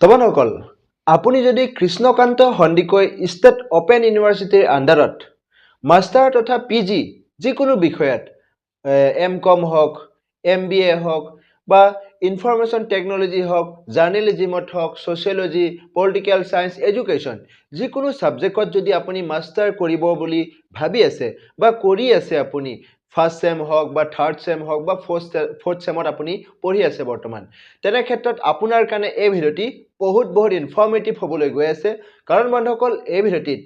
তপনসকল আপুনি যদি Krishnakanta Sandikoi state open ইউনিভাৰ্চিটিৰ আণ্ডাৰত মাষ্টাৰ তথা পি জি যিকোনো বিষয়ত এম কম হওক এম বি এ হওক বা ইনফৰমেশ্যন টেকন'লজি হওক জাৰ্নেলিজিমত হওক ছ'চিয়লজি পলিটিকেল ছায়েন্স এডুকেশ্যন যিকোনো ছাবজেক্টত যদি আপুনি মাষ্টাৰ কৰিব বুলি ভাবি আছে বা কৰি আছে আপুনি ফাৰ্ষ্ট ছেম হওক বা থাৰ্ড ছেম হওক বা ফ'ৰ্থ ফ'ৰ্থ ছেমত আপুনি পঢ়ি আছে বৰ্তমান। তেনে ক্ষেত্ৰত আপোনাৰ কাৰণে এই ভিডিঅ'টি বহুত বহুত ইনফৰ্মেটিভ হ'বলৈ গৈ আছে। কাৰণ বন্ধুসকল এই ভিডিঅ'টিত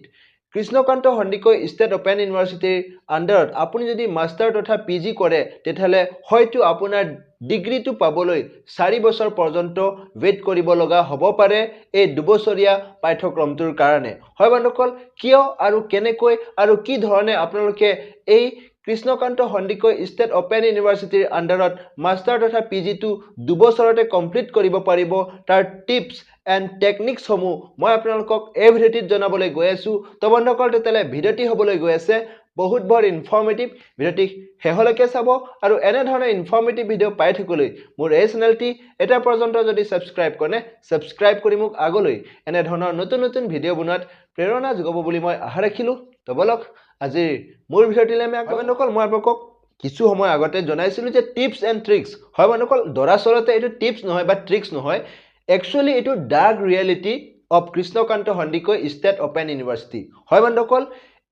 কৃষ্ণকান্ত সন্দিকৈ ষ্টেট অ'পেন ইউনিভাৰ্চিটিৰ আণ্ডাৰত আপুনি যদি মাষ্টাৰ তথা পি জি কৰে তেতিয়াহ'লে হয়তো আপোনাৰ ডিগ্ৰীটো পাবলৈ চাৰি বছৰ পৰ্যন্ত ৱেইট কৰিব লগা হ'ব পাৰে এই দুবছৰীয়া পাঠ্যক্ৰমটোৰ কাৰণে। হয় বন্ধুসকল কিয় আৰু কেনেকৈ আৰু কি ধৰণে আপোনালোকে এই কৃষ্ণকান্ত সন্দিকৈ ষ্টেট অ'পেন ইউনিভাৰ্চিটিৰ আণ্ডাৰত মাষ্টাৰ তথা পি জিটো দুবছৰতে কমপ্লিট কৰিব পাৰিব। তাৰ টিপছ এণ্ড টেকনিক্সসমূহ মই আপোনালোকক এই ভিডিঅ'টিত জনাবলৈ গৈ আছোঁ। তো বন্ধুসকল তেতিয়াহ'লে ভিডিঅ'টি হ'বলৈ গৈ আছে। বহুত বহুত ইনফৰ্মেটিভ ভিডিঅ'টি শেষলৈকে চাব আৰু এনেধৰণৰ ইনফৰ্মেটিভ ভিডিঅ' পাই থাকিবলৈ মোৰ এই চেনেলটি এতিয়া পৰ্যন্ত যদি ছাবস্ক্ৰাইব কৰে ছাবস্ক্ৰাইব কৰি মোক আগলৈ এনেধৰণৰ নতুন নতুন ভিডিঅ' বনোৱাত প্ৰেৰণা যোগাব বুলি মই আশা ৰাখিলোঁ। তো বলক আজিৰ মোৰ ভিডিঅ'টিলৈ আমি আগবাঢ়ো বন্ধুসকল মই আপোনালোকক কিছু সময় আগতে জনাইছিলোঁ যে টিপছ এণ্ড ট্ৰিক্স। হয় বন্ধুসকল দৰাচলতে এইটো টিপছ নহয় বা ট্ৰিক্স নহয় একচুৱেলি এইটো dark reality of Krishnakanta Sandikai state open university. হয় বন্ধুসকল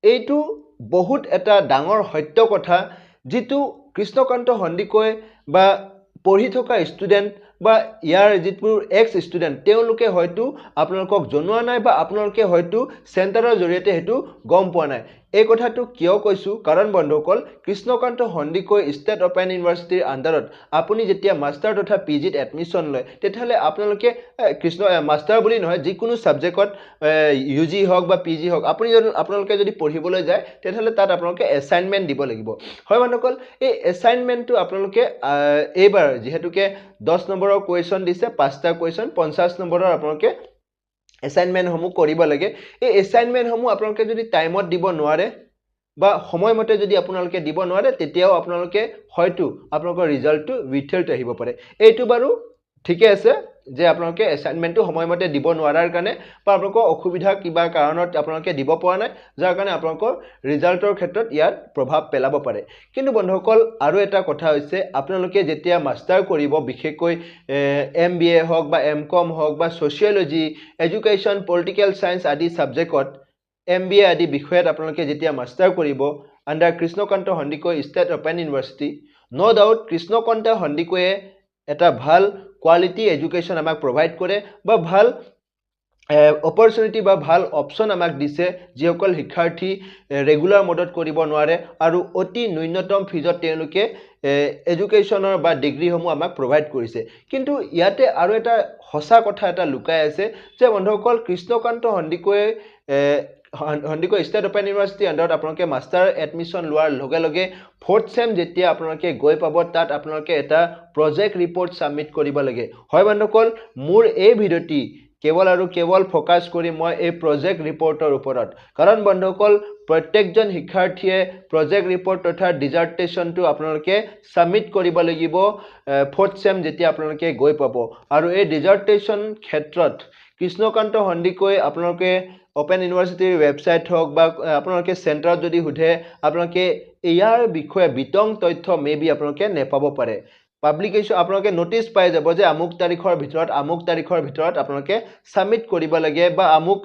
এইটো বহুত এটা ডাঙৰ সত্য কথা যিটো কৃষ্ণকান্ত সন্দিকৈ বা পঢ়ি থকা ষ্টুডেণ্ট বা ইয়াৰ যিবোৰ এক্স ষ্টুডেণ্ট তেওঁলোকে হয়তো আপোনালোকক জনোৱা নাই বা আপোনালোকে হয়তো চেণ্টাৰৰ জৰিয়তে সেইটো গম পোৱা নাই। এই কথাটো কিয় কৈছোঁ? কাৰণ বন্ধুসকল কৃষ্ণকান্ত সন্দিকৈ ষ্টেট অ'পেন ইউনিভাৰ্চিটিৰ আণ্ডাৰত আপুনি যেতিয়া মাষ্টাৰ তথা পি জিত এডমিশ্যন লয় তেতিয়াহ'লে আপোনালোকে কৃষ্ণ মাষ্টাৰ বুলি নহয় যিকোনো ছাবজেক্টত ইউ জি হওক বা পি জি হওক আপুনি যদি আপোনালোকে যদি পঢ়িবলৈ যায় তেতিয়াহ'লে তাত আপোনালোকে এছাইনমেণ্ট দিব লাগিব। হয় বন্ধুসকল এই এছাইনমেণ্টটো আপোনালোকে এইবাৰ যিহেতুকে দহ নম্বৰৰ কুৱেশ্যন দিছে পাঁচটা কুৱেশ্যন পঞ্চাছ নম্বৰৰ আপোনালোকে এছাইনমেণ্টসমূহ কৰিব লাগে। এই এছাইনমেণ্টসমূহ আপোনালোকে যদি টাইমত দিব নোৱাৰে বা সময়মতে যদি আপোনালোকে দিব নোৱাৰে তেতিয়াও আপোনালোকে হয়তো আপোনালোকৰ ৰিজাল্টটো উইথেল্ট আহিব পাৰে। এইটো বাৰু ঠিকে আছে। যে আপোনালোকে এছাইনমেণ্টটো সময়মতে দিব নোৱাৰাৰ কাৰণে বা আপোনালোকৰ অসুবিধা কিবা কাৰণত আপোনালোকে দিব পৰা নাই যাৰ কাৰণে আপোনালোকৰ ৰিজাল্টৰ ক্ষেত্ৰত ইয়াত প্ৰভাৱ পেলাব পাৰে। কিন্তু বন্ধুসকল আৰু এটা কথা হৈছে আপোনালোকে যেতিয়া মাষ্টাৰ কৰিব বিশেষকৈ এম বি এ হওক বা এম কম হওক বা ছ'চিয়লজি এডুকেশ্যন পলিটিকেল ছায়েন্স আদি ছাবজেক্টত এম বি এ আদি বিষয়ত আপোনালোকে যেতিয়া মাষ্টাৰ কৰিব under Krishnakanta Sandikoi state open university no' doubt Krishnakanta সন্দিকৈয়ে এটা ভাল কোৱালিটি এডুকেশ্যন আমাক প্ৰভাইড কৰে বা ভাল অপৰচুনিটি বা ভাল অপশ্যন আমাক দিছে যিসকল শিক্ষাৰ্থী ৰেগুলাৰ মডত কৰিব নোৱাৰে আৰু অতি ন্যূনতম ফিজত তেওঁলোকে এডুকেশ্যনৰ বা ডিগ্ৰীসমূহ আমাক প্ৰভাইড কৰিছে। কিন্তু ইয়াতে আৰু এটা সঁচা কথা এটা লুকাই আছে যে বন্ধুসকল কৃষ্ণকান্ত সন্দিকৈয়ে সন্দিকৈ ষ্টেট অ'পেন ইউনিভাৰ্চিটি আণ্ডাৰত আপোনালোকে মাষ্টাৰ এডমিশ্যন লোৱাৰ লগে লগে ফ'ৰ্থ ছেম যেতিয়া আপোনালোকে গৈ পাব তাত আপোনালোকে এটা প্ৰজেক্ট ৰিপৰ্ট ছাবমিট কৰিব লাগে। হয় বন্ধুসকল মোৰ এই ভিডিঅ'টি কেৱল আৰু কেৱল ফ'কাছ কৰি মই এই প্ৰজেক্ট ৰিপৰ্টৰ ওপৰত। কাৰণ বন্ধুসকল প্ৰত্যেকজন শিক্ষাৰ্থীয়ে প্ৰজেক্ট ৰিপৰ্ট তথা ডিজাৰ্টেশ্যনটো আপোনালোকে ছাবমিট কৰিব লাগিব ফ'ৰ্থ ছেম যেতিয়া আপোনালোকে গৈ পাব। আৰু এই ডিজাৰ্টেশ্যন ক্ষেত্ৰত কৃষ্ণকান্ত সন্দিকৈ আপোনালোকে অ'পেন ইউনিভাৰ্চিটিৰ ৱেবছাইট হওক বা আপোনালোকে চেণ্টাৰত যদি সোধে আপোনালোকে ইয়াৰ বিষয়ে বিতং তথ্য মে বি আপোনালোকে নেপাব পাৰে। পাব্লিকেশ্যন আপোনালোকে ন'টিচ পাই যাব যে আমুক তাৰিখৰ ভিতৰত আমুক তাৰিখৰ ভিতৰত আপোনালোকে ছাবমিট কৰিব লাগে বা আমুক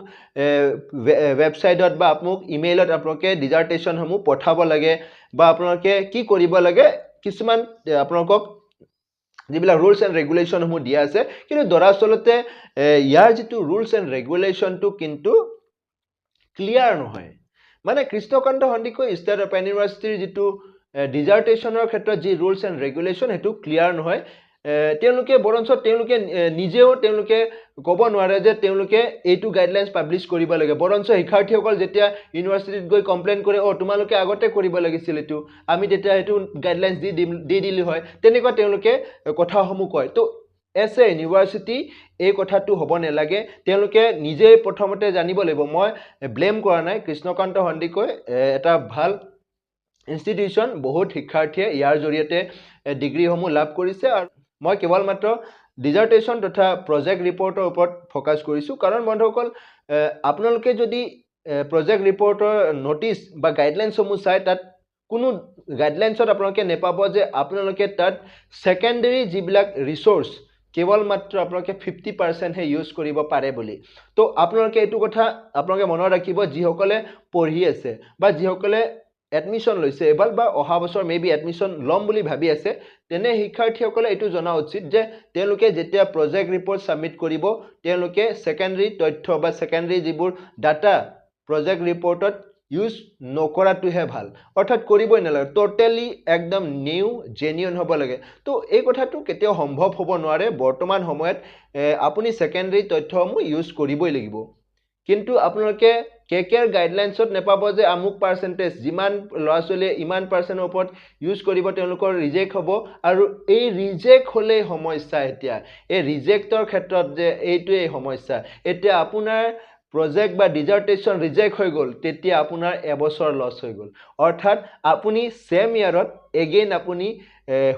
ৱেবছাইটত বা আমুক ইমেইলত আপোনালোকে ডিজাৰ্টেশ্যনসমূহ পঠাব লাগে বা আপোনালোকে কি কৰিব লাগে কিছুমান আপোনালোকক যিবিলাক ৰুলছ এণ্ড ৰেগুলেশ্যনসমূহ দিয়া আছে কিন্তু দৰাচলতে ইয়াৰ যিটো ৰুলছ এণ্ড ৰেগুলেশ্যনটো কিন্তু ক্লিয়াৰ নহয়। মানে কৃষ্ণকান্ত সন্দিকৈ ষ্টেট অ'পেন ইউনিভাৰ্চিটিৰ যিটো ডিজাৰ্টেশ্যনৰ ক্ষেত্ৰত যি ৰুলছ এণ্ড ৰেগুলেশ্যন সেইটো ক্লিয়াৰ নহয়। তেওঁলোকে বৰঞ্চ তেওঁলোকে নিজেও তেওঁলোকে ক'ব নোৱাৰে যে তেওঁলোকে এইটো গাইডলাইনছ পাব্লিছ কৰিব লাগে। বৰঞ্চ শিক্ষাৰ্থীসকল যেতিয়া ইউনিভাৰ্চিটিত গৈ কমপ্লেইন কৰে অ' তোমালোকে আগতে কৰিব লাগিছিল এইটো। আমি তেতিয়া সেইটো গাইডলাইনছ দি দিম দি দিলোঁ হয়। তেনেকুৱা তেওঁলোকে কথাসমূহ কয়। তো এজ এ ইউনিভাৰ্চিটি এই কথাটো হ'ব নালাগে। তেওঁলোকে নিজেই প্ৰথমতে জানিব লাগিব। মই ব্লেম কৰা নাই কৃষ্ণকান্ত সন্দিকৈ এটা ভাল ইনষ্টিটিউশ্যন বহুত শিক্ষাৰ্থীয়ে ইয়াৰ জৰিয়তে ডিগ্ৰীসমূহ লাভ কৰিছে আৰু মই কেৱল মাত্ৰ ডিজাৰ্টেশ্যন তথা প্ৰজেক্ট ৰিপৰ্টৰ ওপৰত ফ'কাছ কৰিছোঁ। কাৰণ বন্ধুসকল আপোনালোকে যদি প্ৰজেক্ট ৰিপৰ্টৰ ন'টিছ বা গাইডলাইনসমূহ চাই তাত কোনো গাইডলাইনছত আপোনালোকে নেপাব যে আপোনালোকে তাত ছেকেণ্ডেৰী যিবিলাক ৰিচ'ৰ্চ কেৱল মাত্ৰ আপোনালোকে ফিফটি পাৰ্চেণ্টহে ইউজ কৰিব পাৰে বুলি। তো আপোনালোকে এইটো কথা আপোনালোকে মনত ৰাখিব যিসকলে পঢ়ি আছে বা যিসকলে এডমিশ্যন লৈছে এইবাৰ বা অহা বছৰ মে বি এডমিশ্যন ল'ম বুলি ভাবি আছে তেনে শিক্ষাৰ্থীসকলে এইটো জনা উচিত যে তেওঁলোকে যেতিয়া প্ৰজেক্ট ৰিপৰ্ট ছাবমিট কৰিব তেওঁলোকে ছেকেণ্ডেৰী তথ্য বা ছেকেণ্ডেৰী যিবোৰ ডাটা প্ৰজেক্ট ৰিপৰ্টত ইউজ নকৰাটোহে ভাল। অৰ্থাৎ কৰিবই নালাগে ট'টেলি একদম নিউ জেনিউন হ'ব লাগে। তো এই কথাটো কেতিয়াও সম্ভৱ হ'ব নোৱাৰে বৰ্তমান সময়ত আপুনি ছেকেণ্ডেৰী তথ্যসমূহ ইউজ কৰিবই লাগিব। কিন্তু আপোনালোকে কে কেৰ গাইডলাইনছত নেপাব যে আমুক পাৰ্চেণ্টেজ যিমান ল'ৰা ছোৱালীয়ে ইমান পাৰ্চেণ্টৰ ওপৰত ইউজ কৰিব তেওঁলোকৰ ৰিজেক্ট হ'ব। আৰু এই ৰিজেক্ট হ'লেই সমস্যা এতিয়া। এই ৰিজেক্টৰ ক্ষেত্ৰত যে এইটোৱেই সমস্যা। এতিয়া আপোনাৰ প্ৰজেক্ট বা ডিজাৰ্টেশ্যন ৰিজেক্ট হৈ গ'ল তেতিয়া আপোনাৰ এবছৰ লছ হৈ গ'ল। অৰ্থাৎ আপুনি ছেম ইয়াৰত এগেইন আপুনি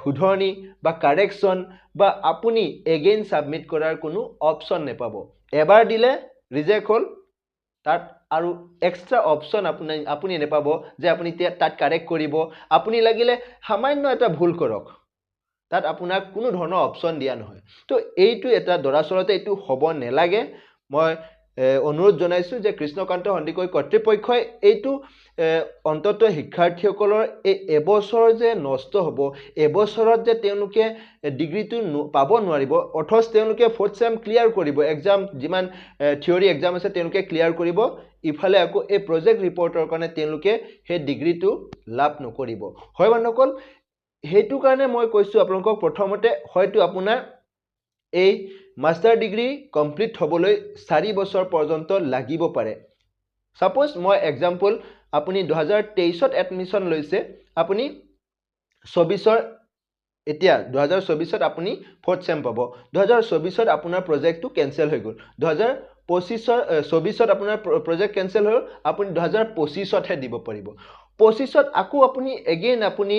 শুধৰণি বা কাৰেকশ্যন বা আপুনি এগেইন ছাবমিট কৰাৰ কোনো অপশ্যন নেপাব। এবাৰ দিলে ৰিজেক্ট হ'ল তাত আৰু এক্সট্ৰা অপশ্যন আপুনি আপুনি নেপাব যে আপুনি তাত কাৰেক্ট কৰিব। আপুনি লাগিলে সামান্য এটা ভুল কৰক। তাত আপোনাক কোনো ধৰণৰ অপশ্যন দিয়া নহয়। তো এইটো এটা দৰাচলতে এইটো হ'ব নালাগে। মই অনুৰোধ জনাইছোঁ যে কৃষ্ণকান্ত সন্দিকৈ কৰ্তৃপক্ষই এইটো অন্ততঃ শিক্ষাৰ্থীসকলৰ এই এবছৰ যে নষ্ট হ'ব এবছৰত যে তেওঁলোকে ডিগ্ৰীটো পাব নোৱাৰিব অথচ তেওঁলোকে ফ'ৰ্থ ছেম ক্লিয়াৰ কৰিব এক্সাম যিমান থিয়ৰী এক্সাম আছে তেওঁলোকে ক্লিয়াৰ কৰিব ইফালে আকৌ এই প্ৰজেক্ট ৰিপৰ্টৰ কাৰণে তেওঁলোকে সেই ডিগ্ৰীটো লাভ নকৰিব। হয় বন্ধুসকল সেইটো কাৰণে মই কৈছোঁ আপোনালোকক প্ৰথমতে হয়তো আপোনাৰ এই মাষ্টাৰ ডিগ্ৰী কমপ্লিট হ'বলৈ চাৰি বছৰ পৰ্যন্ত লাগিব পাৰে। ছাপ'জ মই এক্সাম্পল আপুনি দুহেজাৰ তেইছত এডমিশ্যন লৈছে আপুনি চৌবিছৰ এতিয়া দুহেজাৰ চৌবিছত আপুনি ফ'ৰ্থ ছেম পাব। দুহেজাৰ চৌবিছত আপোনাৰ প্ৰজেক্টটো কেঞ্চেল হৈ গ'ল। দুহেজাৰ পঁচিছৰ চৌবিছত আপোনাৰ প্ৰজেক্ট কেঞ্চেল হৈ গ'ল আপুনি দুহেজাৰ পঁচিছতহে দিব পাৰিব। পঁচিছত আকৌ আপুনি এগেইন আপুনি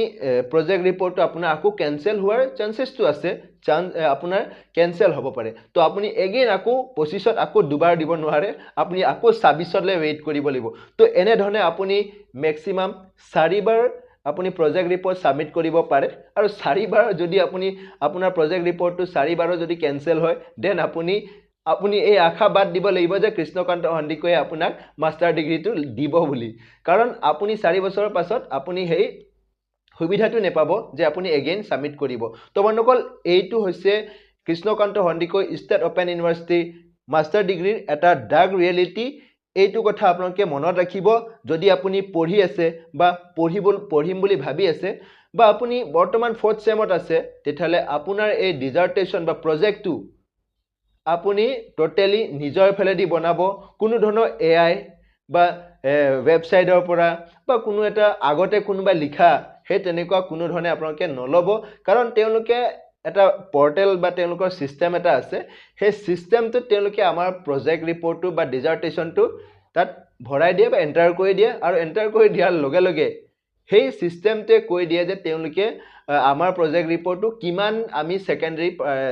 প্ৰজেক্ট ৰিপৰ্টটো আপোনাৰ আকৌ কেঞ্চেল হোৱাৰ চান্সেছটো আছে চান্স আপোনাৰ কেঞ্চেল হ'ব পাৰে তো আপুনি এগেইন আকৌ পঁচিছত আকৌ দুবাৰ দিব নোৱাৰে আপুনি আকৌ ছাব্বিছলৈ ৱেইট কৰিব লাগিব তো এনেধৰণে আপুনি মেক্সিমাম চাৰিবাৰ আপুনি প্ৰজেক্ট ৰিপৰ্ট ছাবমিট কৰিব পাৰে আৰু চাৰিবাৰ যদি আপুনি আপোনাৰ প্ৰজেক্ট ৰিপৰ্টটো চাৰিবাৰো যদি কেঞ্চেল হয় দেন আপুনি আপুনি এই আশা বাদ দিব লাগিব যে কৃষ্ণকান্ত সন্দিকৈয়ে আপোনাক মাষ্টাৰ ডিগ্ৰীটো দিব বুলি। কাৰণ আপুনি চাৰি বছৰৰ পাছত আপুনি সেই সুবিধাটো নেপাব যে আপুনি এগেইন ছাবমিট কৰিব। তো বন্ধুসকল এইটো হৈছে Krishnakanta Sandikoi state open university master ডিগ্ৰীৰ এটা ডাৰ্ক ৰিয়েলিটি। এইটো কথা আপোনালোকে মনত ৰাখিব। যদি আপুনি পঢ়ি আছে বা পঢ়িব পঢ়িম বুলি ভাবি আছে বা আপুনি বৰ্তমান ফ'ৰ্থ ছেমত আছে তেতিয়াহ'লে আপোনাৰ এই ডিজাৰ্টেশ্যন বা প্ৰজেক্টটো আপুনি ট'টেলি নিজৰ ফালেদি বনাব কোনো ধৰণৰ এ আই বা ৱেবছাইটৰ পৰা বা কোনো এটা আগতে কোনোবাই লিখা সেই তেনেকুৱা কোনো ধৰণে আপোনালোকে নল'ব। কাৰণ তেওঁলোকে এটা পৰ্টেল বা তেওঁলোকৰ ছিষ্টেম এটা আছে সেই ছিষ্টেমটোত তেওঁলোকে আমাৰ প্ৰজেক্ট ৰিপৰ্টটো বা ডিজাৰ্টেশ্যনটো তাত ভৰাই দিয়ে বা এণ্টাৰ কৰি দিয়ে আৰু এণ্টাৰ কৰি দিয়াৰ লগে লগে সেই ছিষ্টেমটোৱে কৈ দিয়ে যে তেওঁলোকে আমাৰ প্ৰজেক্ট ৰিপৰ্টটো কিমান আমি ছেকেণ্ডেৰী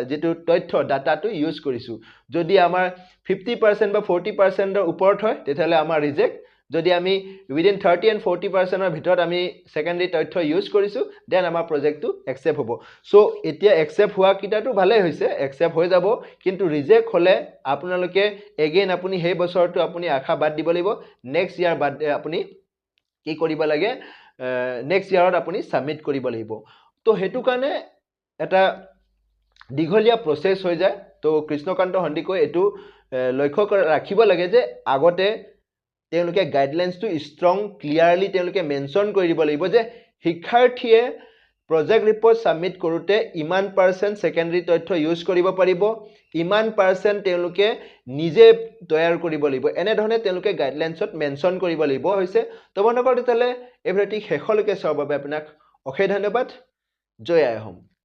যিটো তথ্য ডাটাটো ইউজ কৰিছোঁ। যদি আমাৰ ফিফটি পাৰ্চেণ্ট বা ফৰ্টি পাৰ্চেণ্টৰ ওপৰত হয় তেতিয়াহ'লে আমাৰ ৰিজেক্ট যদি আমি উইদিন থাৰ্টি এণ্ড ফৰ্টি পাৰ্চেণ্টৰ ভিতৰত আমি ছেকেণ্ডেৰী তথ্য ইউজ কৰিছোঁ দেন আমাৰ প্ৰজেক্টটো একচেপ্ট হ'ব। চ' এতিয়া একচেপ্ট হোৱাকেইটাতো ভালেই হৈছে একচেপ্ট হৈ যাব। কিন্তু ৰিজেক্ট হ'লে আপোনালোকে এগেইন আপুনি সেই বছৰটো আপুনি আশা বাদ দিব লাগিব। নেক্সট ইয়াৰ বাদ আপুনি কি কৰিব লাগে? নেক্সট ইয়াৰত আপুনি ছাবমিট কৰিব লাগিব। তো সেইটো কাৰণে এটা দীঘলীয়া প্ৰচেছ হৈ যায়। তো কৃষ্ণকান্ত সন্দিকৈ এইটো লক্ষ্য ৰাখিব লাগে যে আগতে তেওঁলোকে গাইডলাইনছটো ষ্ট্ৰং ক্লিয়াৰলি তেওঁলোকে মেনশ্যন কৰি দিব লাগিব যে শিক্ষাৰ্থীয়ে প্ৰজেক্ট ৰিপৰ্ট ছাবমিট কৰোঁতে ইমান পাৰ্চেণ্ট ছেকেণ্ডেৰী তথ্য ইউজ কৰিব পাৰিব। ইমান পাৰ্চেণ্ট তেওঁলোকে নিজে তৈয়াৰ কৰিব লাগিব। এনেধৰণে তেওঁলোকে গাইডলাইনছত মেনশ্যন কৰিব লাগিব হৈছে? তো বন্ধুসকল তেতিয়াহ'লে এই ভিডিঅ'টি শেষলৈকে চোৱাৰ বাবে আপোনাক অশেষ ধন্যবাদ। জয় আই অসম।